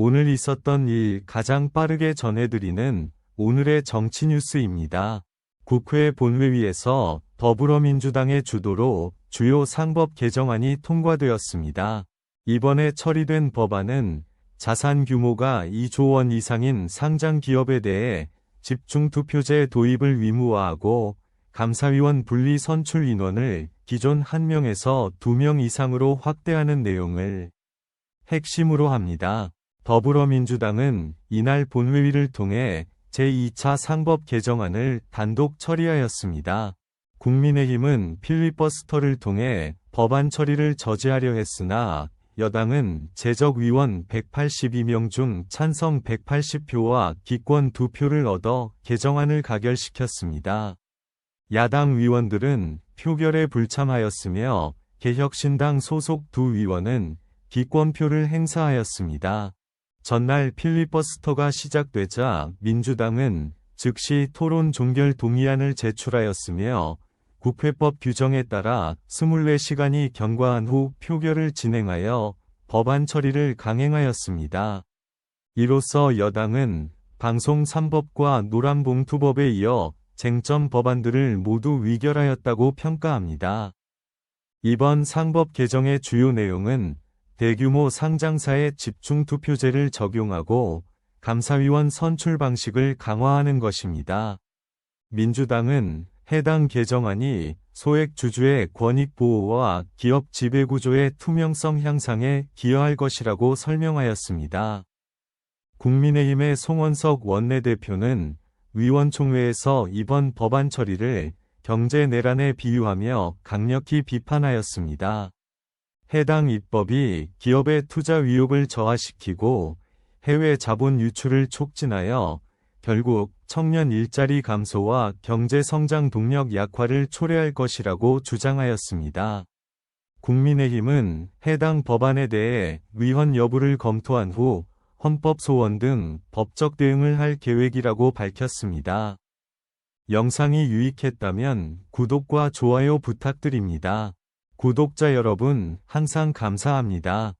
오늘 있었던 일 가장 빠르게 전해드리는 오늘의 정치 뉴스입니다. 국회 본회의에서 더불어민주당의 주도로 주요 상법 개정안이 통과되었습니다. 이번에 처리된 법안은 자산 규모가 2조 원 이상인 상장 기업에 대해 집중 투표제 도입을 의무화하고 감사위원 분리 선출 인원을 기존 1명에서 2명 이상으로 확대하는 내용을 핵심으로 합니다. 더불어민주당은 이날 본회의를 통해 제2차 상법 개정안을 단독 처리하였습니다. 국민의힘은 필리버스터를 통해 법안 처리를 저지하려 했으나 여당은 제적위원 182명 중 찬성 180표와 기권 2표를 얻어 개정안을 가결시켰습니다. 야당 위원들은 표결에 불참하였으며 개혁신당 소속 두 위원은 기권표를 행사하였습니다. 전날 필리버스터가 시작되자 민주당은 즉시 토론 종결 동의안을 제출하였으며 국회법 규정에 따라 24시간이 경과한 후 표결을 진행하여 법안 처리를 강행하였습니다. 이로써 여당은 방송 3법과 노란봉투법에 이어 쟁점 법안들을 모두 위결하였다고 평가합니다. 이번 상법 개정의 주요 내용은 대규모 상장사의 집중 투표제를 적용하고 감사위원 선출 방식을 강화하는 것입니다. 민주당은 해당 개정안이 소액 주주의 권익 보호와 기업 지배구조의 투명성 향상에 기여할 것이라고 설명하였습니다. 국민의힘의 송원석 원내대표는 위원총회에서 이번 법안 처리를 경제 내란에 비유하며 강력히 비판하였습니다. 해당 입법이 기업의 투자 위협을 저하시키고 해외 자본 유출을 촉진하여 결국 청년 일자리 감소와 경제 성장 동력 약화를 초래할 것이라고 주장하였습니다. 국민의힘은 해당 법안에 대해 위헌 여부를 검토한 후 헌법 소원 등 법적 대응을 할 계획이라고 밝혔습니다. 영상이 유익했다면 구독과 좋아요 부탁드립니다. 구독자 여러분, 항상 감사합니다.